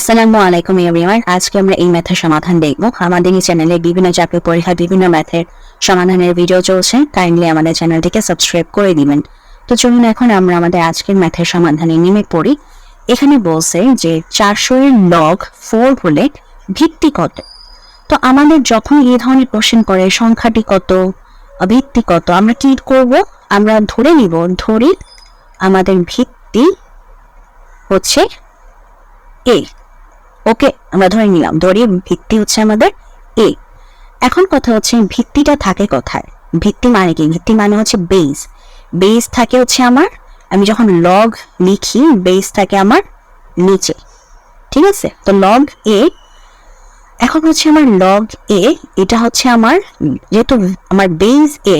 আসসালামু আলাইকুম এভরিওয়ান আজকে আমরা এই ম্যাথের সমাধান দেখব। আমাদের এই চ্যানেলে বিভিন্ন চাকরি পরীক্ষা, বিভিন্ন ম্যাথের সমাধানের ভিডিও চলছে। কাইন্ডলি আমাদের চ্যানেলটিকে সাবস্ক্রাইব করে দিবেন। তো চলুন এখন আমরা আমাদের আজকের ম্যাথের সমাধানে নেমে পড়ি। এখানে বলছে যে চারশো এর লগ ফোর হলে ভিত্তি কত? তো আমাদের যখন এই ধরনের কোশ্চেন করে, সংখ্যাটি কত, ভিত্তি কত, আমরা কি করব? আমরা ধরে নিব, ধরি আমাদের ভিত্তি হচ্ছে এ ওকে, আমরা ধরে নিলাম ধরি ভিত্তি হচ্ছে আমাদের এ এখন কথা হচ্ছে ভিত্তিটা থাকে কোথায়? ভিত্তি মানে কি? ভিত্তি মানে হচ্ছে বেস বেস থাকে হচ্ছে আমার, আমি যখন লগ লিখি বেস থাকে আমার নিচে। ঠিক আছে? তো লগ এ এখন হচ্ছে আমার লগ এ এটা হচ্ছে আমার, যেহেতু আমার বেস এ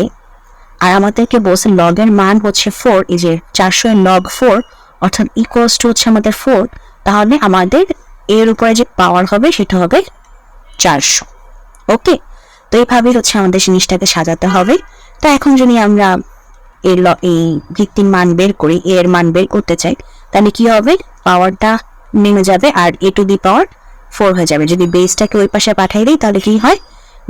আর আমাদেরকে বলছে লগের মান হচ্ছে ফোর এই যে চারশো লগ ফোর অর্থাৎ ইকুয়ালস টু হচ্ছে আমাদের ফোর তাহলে আমাদের এর উপরে যে পাওয়ার হবে সেটা হবে চারশো। ওকে তো এইভাবেই হচ্ছে আমাদের জিনিসটাকে সাজাতে হবে। তো এখন যদি আমরা এর এই ভিত্তির মান বের করি এর মান বের করতে চাই, তাহলে কি হবে? পাওয়ারটা নেমে যাবে আর এ টু দি পাওয়ার ফোর হয়ে যাবে। যদি বেসটাকে ওই পাশে পাঠাই দিই, তাহলে কি হয়?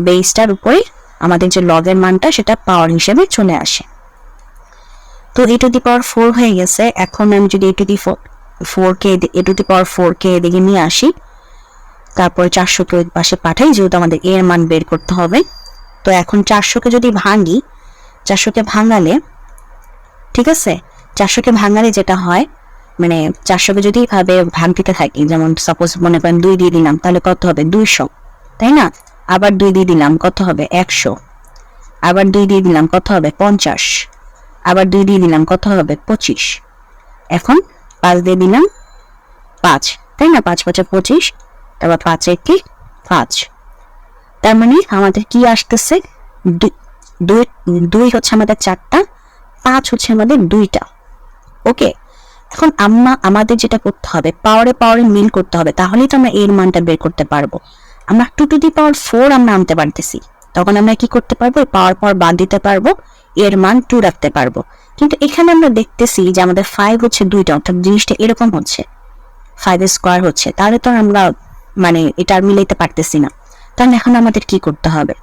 বেসটার উপরে আমাদের যে লগের মানটা, সেটা পাওয়ার হিসেবে চলে আসে। তো এ টু দি পাওয়ার ফোর হয়ে গেছে। এখন আমি যদি a to the four four K a to the power four কে এদিকে নিয়ে আসি। তারপর চারশোকে ওই পাশে পাঠাই, যেহেতু আমাদের এর মান বের করতে হবে। তো এখন চারশোকে যদি ভাঙি চারশোকে ভাঙালে, ঠিক আছে? চারশোকে ভাঙালে যেটা হয় মানে চারশোকে যদি ভাবে ভাগ দিতে থাকি, যেমন সাপোজ মনে করেন দুই দিয়ে দিলাম, তাহলে কত হবে? দুইশো, তাই না? আবার দুই দিয়ে দিলাম, কত হবে? একশো, আবার দুই দিয়ে দিলাম, কত হবে? পঞ্চাশ, আবার দুই দিয়ে দিলাম, কত হবে? পঁচিশ। এখন পাঁচ দিয়ে দিলাম। পাঁচ। তাই না? পাঁচ, পাঁচে পঁচিশ। তারপর পাঁচে কি পাঁচ। তার মানে আমাদের কি আসতেছে? দুই- দুই হচ্ছে আমাদের চারটা, পাঁচ হচ্ছে আমাদের দুইটা। ওকে? এখন আমরা আমাদের যেটা করতে হবে পাওয়ারে পাওয়ারে মিল করতে হবে, তাহলেই তো আমরা এর মানটা বের করতে পারব। আমরা two to the power four আমরা আনতে পারতেছি। তখন আমরা কি করতে পারব? পাওয়ার পাওয়ার বাদ দিতে পারব, এর মান টু রাখতে পারব। কিন্তু এখানে আমরা দেখতেছি যে আমাদের ফাইভ হচ্ছে দুইটা, অর্থাৎ জিনিসটা এরকম হচ্ছে। ফাইভ স্কোয়ার হচ্ছে। তাহলে তো আমরা মানে এটা মিলাইতে পারতেছি না। তাহলে এখন আমাদের কি করতে হবে?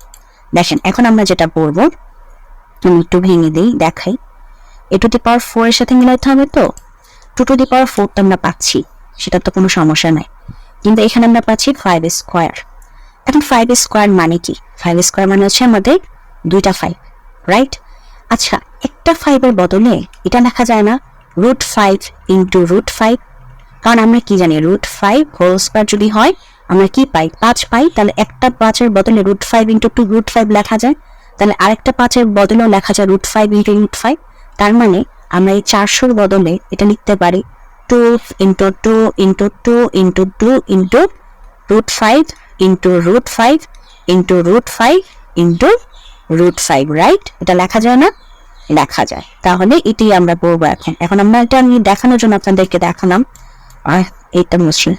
দেখেন, এখন আমরা যেটা করব আমি একটু ভেঙে দিই, দেখাই। এ টু দি পাওয়ার ফোর এর সাথে মিলাইতে হবে তো? Two to the power four তো আমরা পাচ্ছি। সেটা তো কোনো সমস্যা নাই। কিন্তু এখানে আমরা পাচ্ছি ফাইভ স্কোয়ার এখন ফাইভ স্কোয়ার মানে কি? ফাইভ স্কোয়ার মানে হচ্ছে আমাদের দুইটা ফাইভ রাইট আচ্ছা একটা ফাইভের বদলে এটা লেখা যায় না root five into root five কারণ আমরা কি জানি রুট ফাইভ হোল স্কোয়ার যদি হয়, আমরা কি পাই? পাঁচ পাই, তাহলে একটা পাঁচের বদলে root five into two root five লেখা যায়। তাহলে আরেকটা পাঁচের বদলেও লেখা যায় root five into root five তার মানে আমরা এই চারশোর বদলে এটা লিখতে পারি two into two into two into two into root five into root five into root five into root five right এটা লেখা যায় না। লেখা যায়। তাহলে এটি আমরা পড়ব এখন। এখন আমরা এটা আমি দেখানোর জন্য আপনাদেরকে দেখালাম। আর এইটা মুশকিল।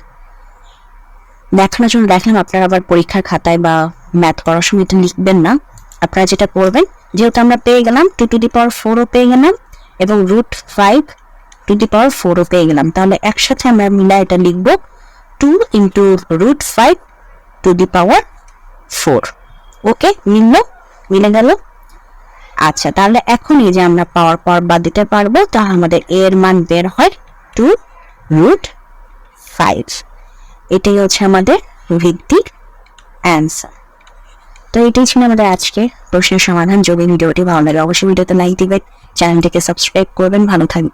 দেখানোর জন্য দেখলাম, আপনারা আবার পরীক্ষার খাতায় বা ম্যাথ করার সময় এটা লিখবেন না। আপনারা যেটা করবেন যেহেতু আমরা পেয়ে গেলাম টু টু দি পাওয়ার ফোরও পেয়ে গেলাম এবং root five to the power ফোরও পেয়ে গেলাম। তাহলে একসাথে আমরা মিলা এটা লিখব two into root five to the power four okay, মিলল? মিলে গেল? আচ্ছা তাহলে এখন এই যে আমরা পাওয়ার পর বাদ দিতে পারব, তাহলে আমাদের এর মান বের হয় টু রুট ফাইভ। এটাই হচ্ছে আমাদের ভিত্তিক অ্যান্সার। তো এটাই ছিল আমাদের আজকে প্রশ্নের সমাধান। যদি ভিডিওটি ভালো লাগে, অবশ্যই ভিডিওতে লাইক দিবেন, চ্যানেলটিকে সাবস্ক্রাইব করবেন। ভালো থাকবেন।